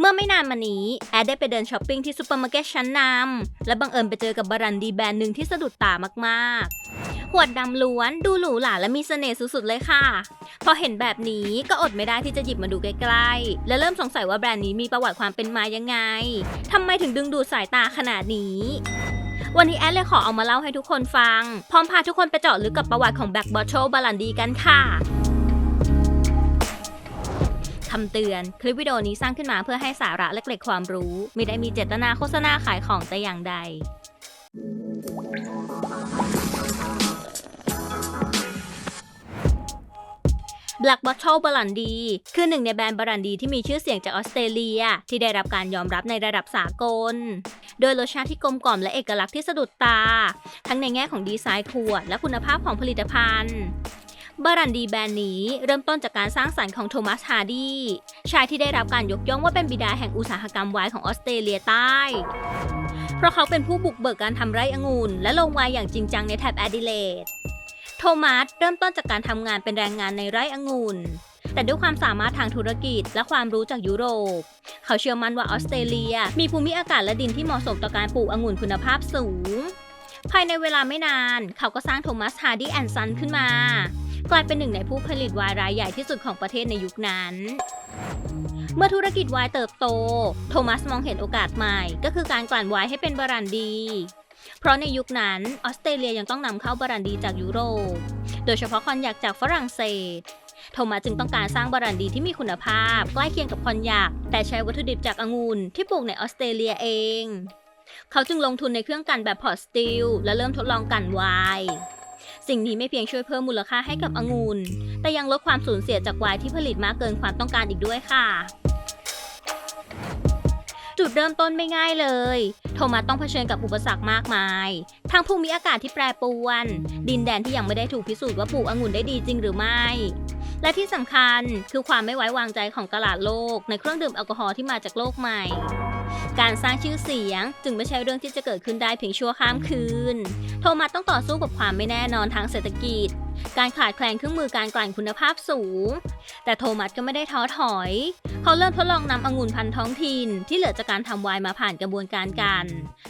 เมื่อไม่นานมานี้ แอดได้ไปเดินช้อปปิ้งที่ซูเปอร์มาร์เก็ตชั้นนำ และบังเอิญไปเจอกับบรันดีแบรนด์หนึ่งที่สะดุดตามากๆ ขวดดำล้วนดูหรูหราและมีเสน่ห์สุดๆเลยค่ะ พอเห็นแบบนี้ก็อดไม่ได้ที่จะหยิบมาดูใกล้ๆ และเริ่มสงสัยว่าแบรนด์นี้มีประวัติความเป็นมายังไงทำไมถึงดึงดูดสายตาขนาดนี้วันนี้แอดเลยขอเอามาเล่าให้ทุกคนฟัง พร้อมพาทุกคนไปเจาะลึกกับประวัติของแบ็กบอ t โชบาลันดีกันค่ะ คำเตือน คลิปวิดีโอนี้สร้างขึ้นมาเพื่อให้สาระและเกร็ดความรู้ ไม่ได้มีเจตนาโฆษณาขายของแต่อย่างใด Black Bottle บรันดีคือหนึ่งในแบรนด์บรันดีที่มีชื่อเสียงจากออสเตรเลีย ที่ได้รับการยอมรับในระดับสากล โดยรสชาติที่กลมกล่อมและเอกลักษณ์ที่สะดุดตา ทั้งในแง่ของดีไซน์ขวดและคุณภาพของผลิตภัณฑ์ บรันดีแบรนด์นี้เริ่มต้นจากการสร้างสรรค์ของโทมัสฮาร์ดี ชายที่ได้รับการยกย่องว่าเป็นบิดาแห่งอุตสาหกรรมไวน์ของออสเตรเลียใต้ เพราะเขาเป็นผู้บุกเบิกการทำไร่องุ่นและลงไวน์อย่างจริงจังในแถบแอดิเลด โทมัสเริ่มต้นจากการทำงานเป็นแรงงานในไร่องุ่น แต่ด้วยความสามารถทางธุรกิจและความรู้จากยุโรป เขาเชื่อมั่นว่าออสเตรเลีย มีภูมิอากาศและดินที่เหมาะสมต่อการปลูกองุ่นคุณภาพสูง ภายในเวลาไม่นาน เขาก็สร้างโทมัสฮาร์ดีแอนด์ซันขึ้นมา กลายเป็นหนึ่งในผู้ผลิตไวน์รายใหญ่ที่สุดของประเทศในยุคนั้น เมื่อธุรกิจไวน์เติบโต โทมัสมองเห็นโอกาสใหม่ ก็คือการกลั่นไวน์ให้เป็นบรันดี เพราะในยุคนั้นออสเตรเลียยังต้องนำเข้าบรันดีจากยุโรป โดยเฉพาะคอนยักจากฝรั่งเศสโทมัสจึงต้องการสร้างบรันดีที่มีคุณภาพ ใกล้เคียงกับคอนยักแต่ใช้วัตถุดิบจากองุ่นที่ปลูกในออสเตรเลียเอง เขาจึงลงทุนในเครื่องกันแบบพอร์ตสตีลและเริ่มทดลองกันไวน์ สิ่งนี้ไม่เพียงช่วยเพิ่มมูลค่าให้กับองุ่นแต่ยังลดความสูญเสียจากไวน์ที่ผลิตมากเกินความต้องการอีกด้วยค่ะ จุดเริ่มต้นไม่ง่ายเลย โทมัสต้องเผชิญกับอุปสรรคมากมายทั้งภูมิอากาศที่แปรปรวน ดินแดนที่ยังไม่ได้ถูกพิสูจน์ว่าปลูกองุ่นได้ดีจริงหรือไม่ และที่สำคัญคือความไม่ไว้วางใจของตลาดโลก ในเครื่องดื่มแอลกอฮอล์ที่มาจากโลกใหม่การสร้างชื่อเสียงจึงไม่ใช่เรื่องที่จะเกิดขึ้นได้เพียงชั่วข้ามคืน โทมัสต้องต่อสู้กับความไม่แน่นอนทางเศรษฐกิจ การขาดแคลนเครื่องมือการกลั่นคุณภาพสูง แต่โทมัสก็ไม่ได้ท้อถอย เขาเริ่มทดลองนำองุ่นพันธุ์ท้องถิ่นที่เหลือจากการทำไวน์มาผ่านกระบวนการกัน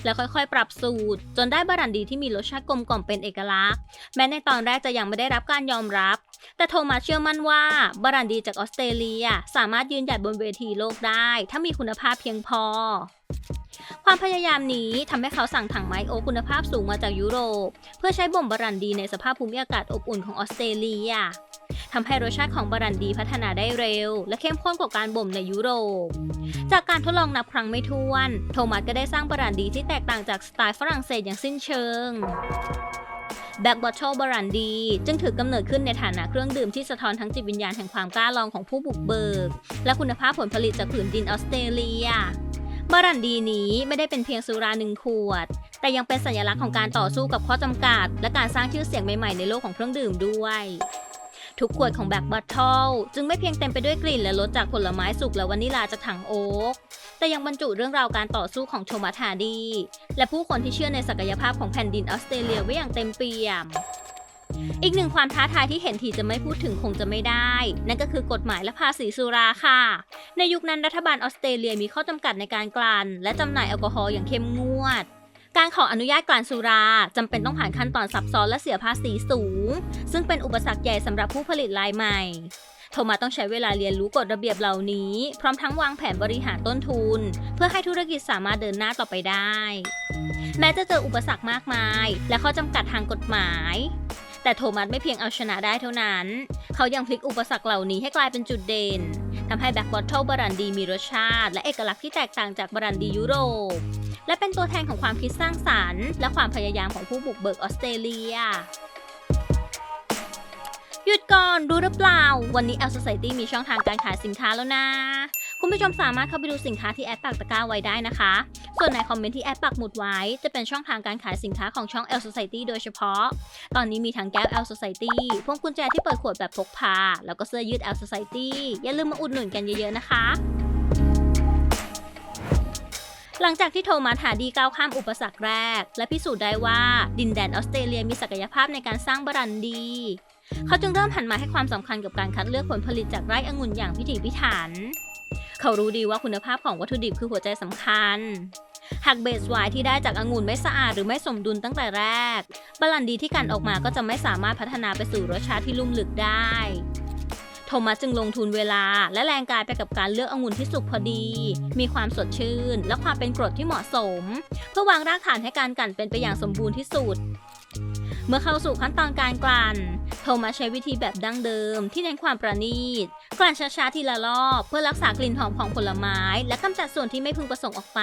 แล้วค่อยๆ ปรับสูตร จนได้บรันดีที่มีรสชาติกลมกล่อมเป็นเอกลักษณ์ แม้ในตอนแรกจะยังไม่ได้รับการยอมรับ แต่โทมัสเชื่อมั่นว่าบรันดีจากออสเตรเลีย สามารถยืนหยัดบนเวทีโลกได้ ถ้ามีคุณภาพเพียงพอ ความพยายามนี้ทำให้เขาสั่งถังไม้โอคคุณภาพสูงมาจากยุโรป เพื่อใช้บ่มบรันดีในสภาพภูมิอากาศอบอุ่นของออสเตรเลียทำให้รสชาติของบรันดีพัฒนาได้เร็ว และเข้มข้นกว่าการบ่มในยุโรป จากการทดลองนับครั้งไม่ถ้วน โทมัสก็ได้สร้างบรันดีที่แตกต่างจากสไตล์ฝรั่งเศสอย่างสิ้นเชิงแบ็กบอ t เ l ลบรันดีจึงถือกำเนิดขึ้นในฐานะเครื่องดื่มที่สะท้อนทั้งจิตวิญญาณแห่งความกล้าลองของผู้บุกเบิก และคุณภาพผลผลิตจากผืนดินออสเตรเลีย บรันดีนี้ไม่ได้เป็นเพียงสุราหนึ่งขวด แต่ยังเป็นสัญลักษณ์ของการต่อสู้กับข้อจำกัด และการสร้างชื่อเสียงใหม่ๆในโลกของเครื่องดื่มด้วย ทุกขวดของแบ็กบอ t เ l ลจึงไม่เพียงเต็มไปด้วยกลิ่นและรสจากผลไม้สุกและวานิลาจากถังโอ๊กแต่ยังบรรจุเรื่องราวการต่อสู้ของโทมัสฮาร์ดี และผู้คนที่เชื่อในศักยภาพของแผ่นดินออสเตรเลียไว้อย่างเต็มเปี่ยม อีกหนึ่งความท้าทายที่เห็นทีจะไม่พูดถึงคงจะไม่ได้ นั่นก็คือกฎหมายและภาษีสุราค่ะ ในยุคนั้นรัฐบาลออสเตรเลียมีข้อจำกัดในการกลั่นและจำหน่ายแอลกอฮอล์อย่างเข้มงวด การขออนุญาตกลั่นสุราจำเป็นต้องผ่านขั้นตอนซับซ้อนและเสียภาษีสูง ซึ่งเป็นอุปสรรคใหญ่สำหรับผู้ผลิตรายใหม่โทมัสต้องใช้เวลาเรียนรู้กฎระเบียบเหล่านี้ พร้อมทั้งวางแผนบริหารต้นทุน เพื่อให้ธุรกิจสามารถเดินหน้าต่อไปได้ แม้จะเจออุปสรรคมากมาย และข้อจำกัดทางกฎหมาย แต่โทมัสไม่เพียงเอาชนะได้เท่านั้น เขายังพลิกอุปสรรคเหล่านี้ให้กลายเป็นจุดเด่นทำให้แบ็กบอ t เ l ลบรันดีมีรสชาติ และเอกลักษณ์ที่แตกต่างจากบรันดียุโรป และเป็นตัวแทนของความคิดสร้างสรรค์ และความพยายามของผู้บุกเบิกออสเตรเลียหยุดก่อนรู้หรือเปล่า วันนี้ L Society มีช่องทางการขายสินค้าแล้วนะ คุณผู้ชมสามารถเข้าไปดูสินค้าที่แอดปักตะกร้าไว้ได้นะคะ ส่วนในคอมเมนต์ที่แอดปักหมุดไว้ จะเป็นช่องทางการขายสินค้าของช่อง L Society โดยเฉพาะ ตอนนี้มีทั้งแก้ว L Society พวงกุญแจที่เปิดขวดแบบพกพา แล้วก็เสื้อยืด L Society อย่าลืมมาอุดหนุนกันเยอะๆนะคะหลังจากที่โทมัสฮาดีก้าวข้ามอุปสรรคแรก และพิสูจน์ได้ว่าดินแดนออสเตรเลียมีศักยภาพในการสร้างบรันดี เขาจึงเริ่มหันมาให้ความสำคัญกับการคัดเลือกผลผลิตจากไร่องุ่นอย่างพิถีพิถัน เขารู้ดีว่าคุณภาพของวัตถุดิบคือหัวใจสำคัญ หากเบสไวน์ที่ได้จากองุ่นไม่สะอาดหรือไม่สมดุลตั้งแต่แรกบรันดีที่กันออกมาก็จะไม่สามารถพัฒนาไปสู่รสชาติที่ลุ่มลึกได้โทมัสจึงลงทุนเวลาและแรงกายไปกับการเลือกองุ่นที่สุกพอดี มีความสดชื่น และความเป็นกรดที่เหมาะสม เพื่อวางรากฐานให้การกั่นเป็นไปอย่างสมบูรณ์ที่สุด เมื่อเข้าสู่ขั้นตอนการกลั่นเขามาใช้วิธีแบบดั้งเดิมที่เน้นความประณีต กลั่นช้าๆทีละรอบ เพื่อรักษากลิ่นหอมของผลไม้ และกำจัดส่วนที่ไม่พึงประสงค์ออกไป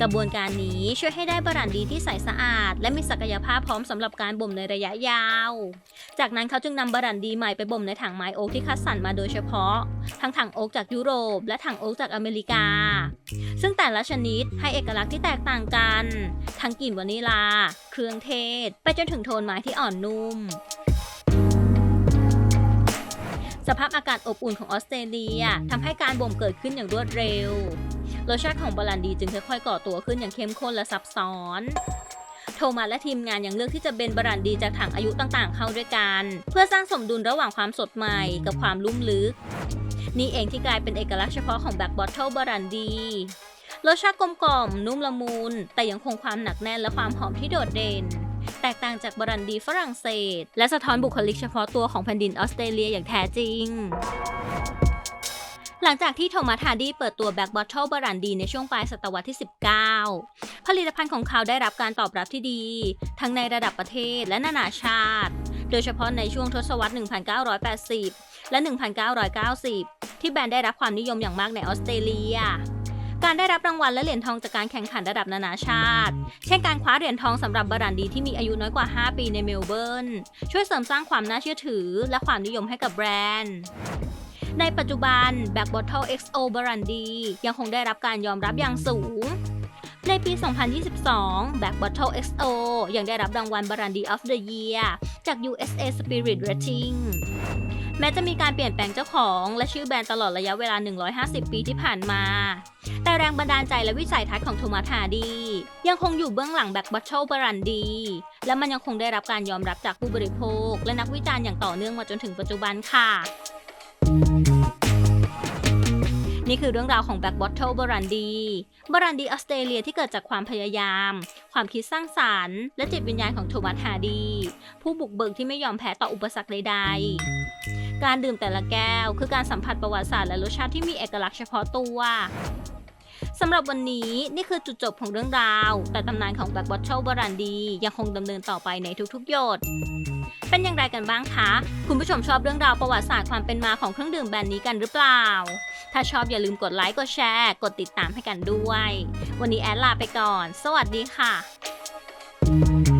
กระบวนการนี้ช่วยให้ได้บรันดีที่ใสสะอาด และมีศักยภาพพร้อมสำหรับการบ่มในระยะยาว จากนั้นเขาจึงนำบรันดีใหม่ไปบ่มในถังไม้โอ๊กที่คัดสรรมาโดยเฉพาะ ทั้งถังโอ๊กจากยุโรป และถังโอ๊กจากอเมริกา ซึ่งแต่ละชนิดให้เอกลักษณ์ที่แตกต่างกัน ทั้งกลิ่นวานิลา เครื่องเทศ ไปจนถึงโทนไม้ที่อ่อนนุ่มสภาพอากาศอบอุ่นของออสเตรเลียทำให้การบ่มเกิดขึ้นอย่างรวดเร็ว รสชาติของบรันดีจึงค่อยๆก่อตัวขึ้นอย่างเข้มข้นและซับซ้อนโทมัสและทีมงานยังเลือกที่จะเบนบรันดีจากถังอายุต่างๆ เข้าด้วยกัน เพื่อสร้างสมดุลระหว่างความสดใหม่กับความลุ่มลึก นี่เองที่กลายเป็นเอกลักษณ์เฉพาะของแบ็กบอทเทิลบรันดีรสชาติกลมกล่อมนุ่มละมุนแต่ยังคงความหนักแน่นและความหอมที่โดดเด่น แตกต่างจากบรันดีฝรั่งเศส และสะท้อนบุคลิกเฉพาะตัวของแผ่นดินออสเตรเลียอย่างแท้จริง หลังจากที่โทมัสฮาร์ดีเปิดตัวแบ็กบอทเทิลบรันดีในช่วงปลายศตวรรษที่ 19 ผลิตภัณฑ์ของเขาได้รับการตอบรับที่ดี ทั้งในระดับประเทศและนานาชาติ โดยเฉพาะในช่วงทศวรรษ 1980 และ 1990 ที่แบรนด์ได้รับความนิยมอย่างมากในออสเตรเลียการได้รับรางวัลและเหรียญทองจากการแข่งขันระดับนานาชาติ เช่นการคว้าเหรียญทองสำหรับบรันดีที่มีอายุน้อยกว่า 5 ปีในเมลเบิร์น ช่วยเสริมสร้างความน่าเชื่อถือ และความนิยมให้กับแบรนด์ ในปัจจุบัน Black Bottle XO Brandy ยังคงได้รับการยอมรับอย่างสูง ในปี 2022 Black Bottle XO ยังได้รับรางวัล Brandy of the Year จาก USA Spirit Rating แม้จะมีการเปลี่ยนแปลงเจ้าของและชื่อแบรนด์ตลอดระยะเวลา 150 ปีที่ผ่านมา แต่แรงบันดาลใจและวิสัยทัศน์ของโทมัสฮาร์ดี ยังคงอยู่เบื้องหลัง Black Bottle Brandy และมันยังคงได้รับการยอมรับจากผู้บริโภค และนักวิจารณ์อย่างต่อเนื่องมาจนถึงปัจจุบันค่ะ นี่คือเรื่องราวของ Black Bottle b r a n d y บรันดีออสเตรเลียที่เกิดจากความพยายาม ความคิดสร้างสารรค์ และจิตวิญญาณของโทมัสฮาร์ดี ผู้บุกเบิกที่ไม่ยอมแพ้ต่ออุปสรรคใดๆ การดื่มแต่ละแก้ว คือการสัมผัสประวัติศาสตร์และรสชาติที่มีเอกลักษณ์เฉพาะตัวสำหรับวันนี้นี่คือจุดจบของเรื่องราว แต่ตำนานของ Black Bottle b r a n d y ยังคงดำเนินต่อไปในทุกๆหยด เป็นอย่างไรกันบ้างคะ คุณผู้ชมชอบเรื่องราวประวัติศาสตร์ความเป็นมาของเครื่องดื่มแบรนด์นี้กันหรือเปล่า ถ้าชอบอย่าลืมกดไลค์ กดแชร์ กดติดตามให้กันด้วย วันนี้แอดลาไปก่อน สวัสดีค่ะ